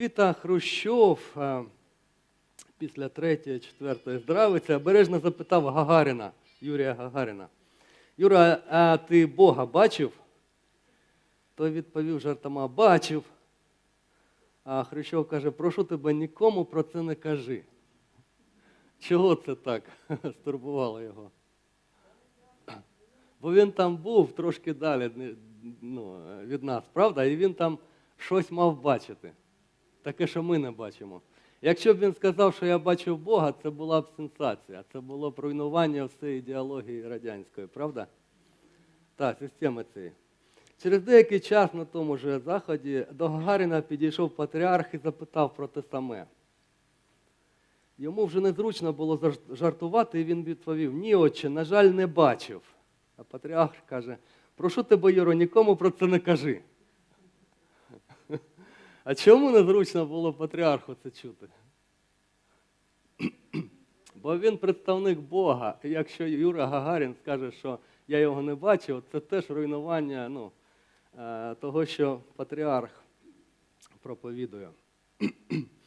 Віта Хрущов е, після третьої, четвертої здравиці обережно запитав Гагаріна, Юрія Гагаріна. Юра, а ти Бога бачив? Той відповів жартома, бачив. А Хрущов каже, прошу тебе, нікому про це не кажи. Чого це так стурбувало його? Бо він там був трошки далі ну, від нас, правда? І він там щось мав бачити. Таке, що ми не бачимо. Якщо б він сказав, що я бачив Бога, це була б сенсація. Це було б руйнування всієї ідеології радянської, правда? Так, системи цієї. Через деякий час на тому ж заході до Гагаріна підійшов патріарх і запитав про те саме. Йому вже незручно було жартувати, і він відповів: Ні, отче, на жаль, не бачив. А патріарх каже: прошу тебе, Юро, нікому про це не кажи. А чому незручно було патріарху це чути? Бо він представник Бога. І якщо Юра Гагарін скаже, що я його не бачив, це теж руйнування ну, е, того, що патріарх проповідує.